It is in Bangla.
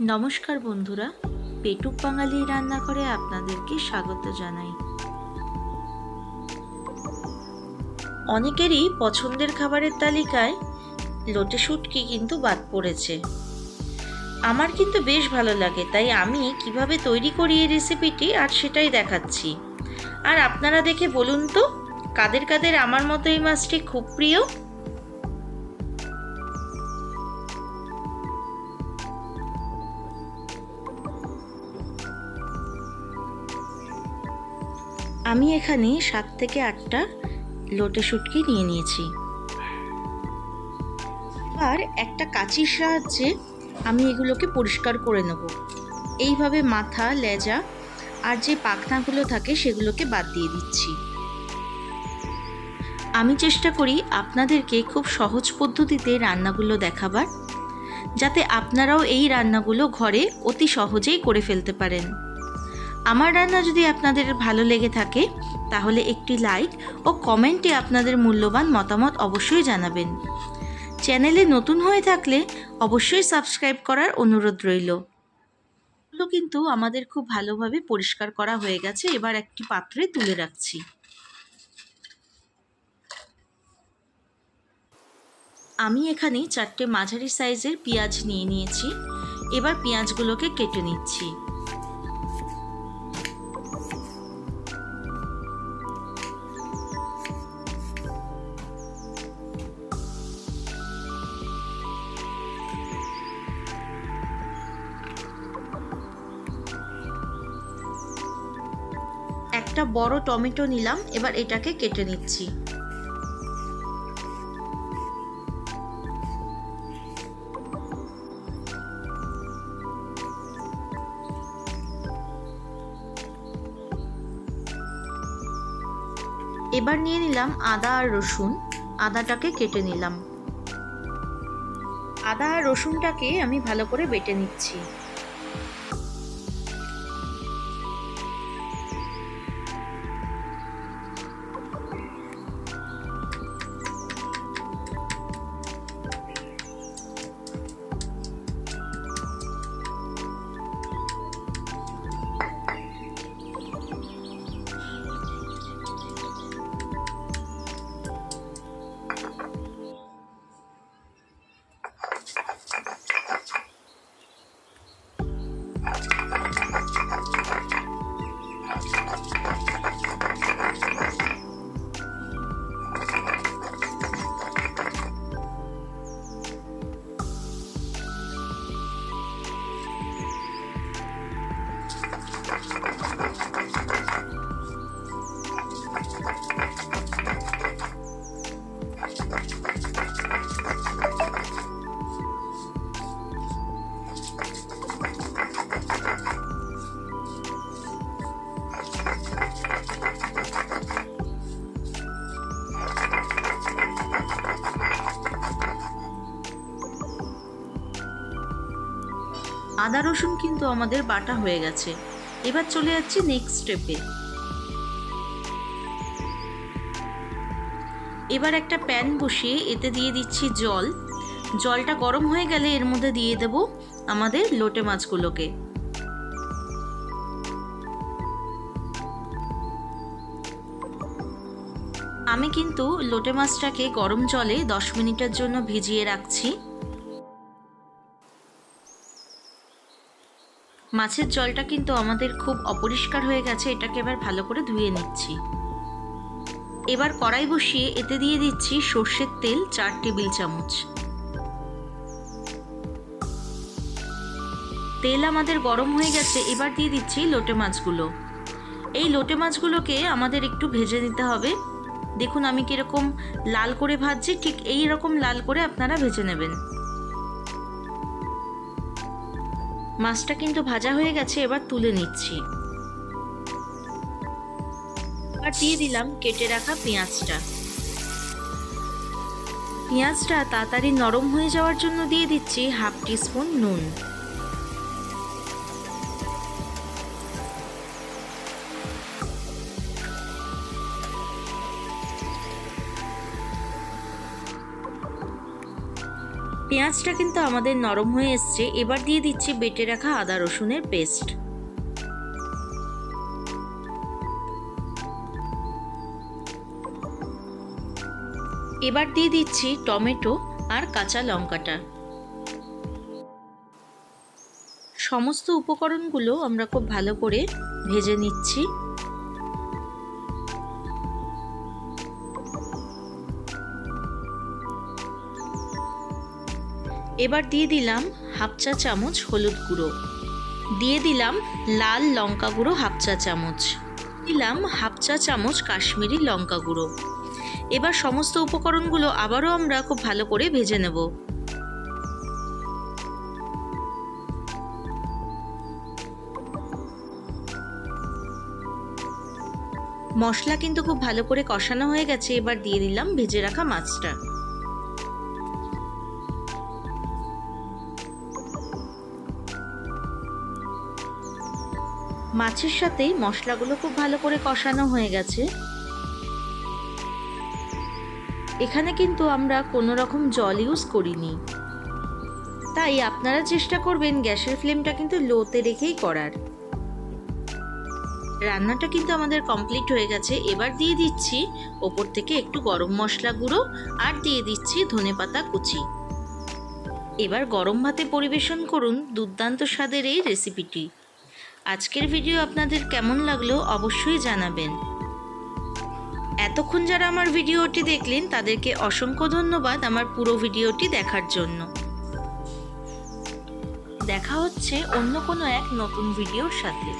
নমস্কার বন্ধুরা, পেটুক বাঙালি রান্নাঘরে আপনাদেরকে স্বাগত জানাই। অনেকেরই পছন্দের খাবারের তালিকায় লোটে শুটকি কিন্তু বাদ পড়েছে। আমার কিন্তু বেশ ভালো লাগে, তাই আমি কীভাবে তৈরি করি এই রেসিপিটি আর সেটাই দেখাচ্ছি। আর আপনারা দেখে বলুন তো, কাদের কাদের আমার মতো এই মাছটি খুব প্রিয়? আমি এখানে সাত থেকে আটটা লোটে শুটকি নিয়ে নিয়েছি। আর একটা কাঁচির সাহায্যে আমি এগুলোকে পরিষ্কার করে নেব। এইভাবে মাথা, লেজা আর যে পাখনাগুলো থাকে সেগুলোকে বাদ দিয়ে দিচ্ছি। আমি চেষ্টা করি আপনাদেরকে খুব সহজ পদ্ধতিতে রান্নাগুলো দেখাবার, যাতে আপনারাও এই রান্নাগুলো ঘরে অতি সহজেই করে ফেলতে পারেন। আমার রান্না যদি আপনাদের ভালো লেগে থাকে, তাহলে একটি লাইক ও কমেন্টে আপনাদের মূল্যবান মতামত অবশ্যই জানাবেন। চ্যানেলে নতুন হয়ে থাকলে অবশ্যই সাবস্ক্রাইব করার অনুরোধ রইল। এগুলো কিন্তু আমাদের খুব ভালোভাবে পরিষ্কার করা হয়ে গেছে, এবার একটি পাত্রে তুলে রাখছি। আমি এখানে চারটে মাঝারি সাইজের পেঁয়াজ নিয়ে নিয়েছি। এবার পেঁয়াজগুলোকে কেটে নিচ্ছি। একটা বড় টমেটো নিলাম, এবার এটাকে কেটে নিচ্ছি। এবার নিয়ে নিলাম আদা আর রসুন, আদাটাকে কেটে নিলাম। আদা আর রসুনটাকে আমি ভালো করে বেটে নিচ্ছি। আদা রসুন কিন্তু আমাদের বাটা হয়ে গেছে। এবার চলে যাচ্ছি নেক্সট স্টেপে এবার একটা প্যান বসিয়ে এতে দিয়ে দিচ্ছি জল। জলটা গরম হয়ে গেলে এর মধ্যে দিয়ে দেব আমাদের লোটে মাছগুলোকে। আমি কিন্তু লোটে মাছটাকে গরম জলে দশ মিনিটের জন্য ভিজিয়ে রাখছি। মাছের জলটা কিন্তু আমাদের খুব অপরিষ্কার হয়ে গেছে, এটাকে এবার ভালো করে ধুয়ে নিচ্ছি। এবার কড়াই বসিয়ে এতে দিয়ে দিচ্ছি সর্ষের তেল চার টেবিল চামচ। তেল আমাদের গরম হয়ে গেছে, এবার দিয়ে দিচ্ছি লোটে মাছগুলো। এই লোটে মাছগুলোকে আমাদের একটু ভেজে নিতে হবে। দেখুন আমি কীরকম লাল করে ভাজছি, ঠিক এই রকম লাল করে আপনারা ভেজে নেবেন। মাছটা কিন্তু ভাজা হয়ে গেছে, এবার তুলে নিচ্ছি। আর দিয়ে দিলাম কেটে রাখা পেঁয়াজটা। পেঁয়াজটা তাড়াতাড়ি নরম হয়ে যাওয়ার জন্য দিয়ে দিচ্ছি হাফ টিস্পুন নুন। পেঁয়াজটা কিন্তু আমাদের নরম হয়ে এসছে। এবার দিয়ে দিচ্ছি বেটে রাখা আদা রসুনের পেস্ট। এবার দিয়ে দিচ্ছি টমেটো আর কাঁচা লঙ্কাটা। সমস্ত উপকরণগুলো আমরা খুব ভালো করে ভেজে নিচ্ছি। এবার দিয়ে দিলাম হাফ চা চামচ হলুদ গুঁড়ো। দিয়ে দিলাম লাল লঙ্কা গুঁড়ো হাফ চা চামচ। দিলাম হাফ চা চামচ কাশ্মীরি লঙ্কা গুঁড়ো। এবার সমস্ত উপকরণগুলো আবারও আমরা খুব ভালো করে ভেজে নেব। মশলা কিন্তু খুব ভালো করে কষানো হয়ে গেছে, এবার দিয়ে দিলাম ভেজে রাখা মাছটা। মাছের সাথেই মশলাগুলো খুব ভালো করে কষানো হয়ে গেছে। এখানে কিন্তু আমরা কোনো রকম জল ইউজ করিনি। তাই আপনারা চেষ্টা করবেন গ্যাসের ফ্লেমটা কিন্তু লোতে রেখেই করার। রান্নাটা কিন্তু আমাদের কমপ্লিট হয়ে গেছে। এবার দিয়ে দিচ্ছি ওপর থেকে একটু গরম মশলা গুঁড়ো আর দিয়ে দিচ্ছি ধনেপাতা কুচি। এবার গরম ভাতে পরিবেশন করুন দুর্দান্ত স্বাদের এই রেসিপিটি আজকের ভিডিও আপনাদের কেমন লাগল অবশ্যই জানাবেন। এতক্ষণ যারা আমার ভিডিওটি দেখলেন, তাদেরকে অসংখ্য ধন্যবাদ আমার পুরো ভিডিওটি দেখার জন্য। দেখা হচ্ছে অন্য কোনো এক নতুন ভিডিওর সাথে।